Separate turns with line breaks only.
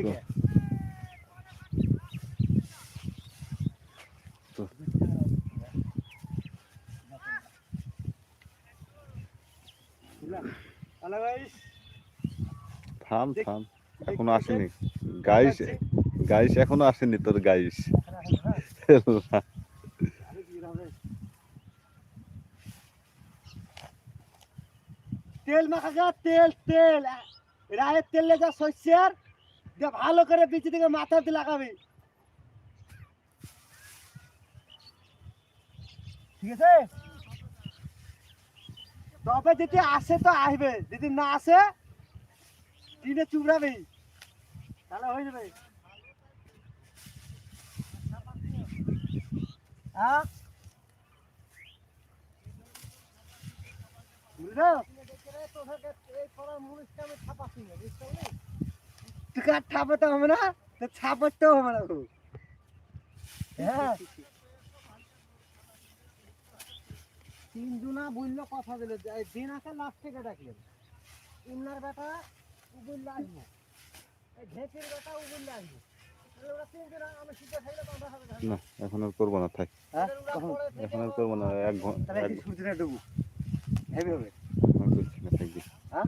থেকে।
থাম থাম।
এখনও?
আসেনি। গাইস গাইস এখনও আসেনি তোর গাইস
তেল মাখা যা তেল তেল। রায়ের তেল লেগা শস্যের ভালো করে বিচি থেকে মাথাতে লাগাবে। ঠিক আছে? তবে যদি আসে তো আসবে, যদি না আসে, টিনে চুবড়াবি তাহলে হয়ে যাবে। হ্যাঁ? বুঝলো তোকে আর ছাপাতে হবে না তো ছাপাতেও হবে না খুব হ্যাঁ। তিন দুনা বলল কথা দিল দিন আসে লাস্ট থেকে ডাকলেন। ইমনার বেটা উবুল্লা আসব ঢেকির বেটা উবুল্লা আসব তিনজনা না।
এখন আর করব না থাক।
হ্যাঁ?
এখন আর করব না এক
ঘণ্টা সূর্যটা ডুবু হেভি হবে।
করছি না থাকবি
হ্যাঁ?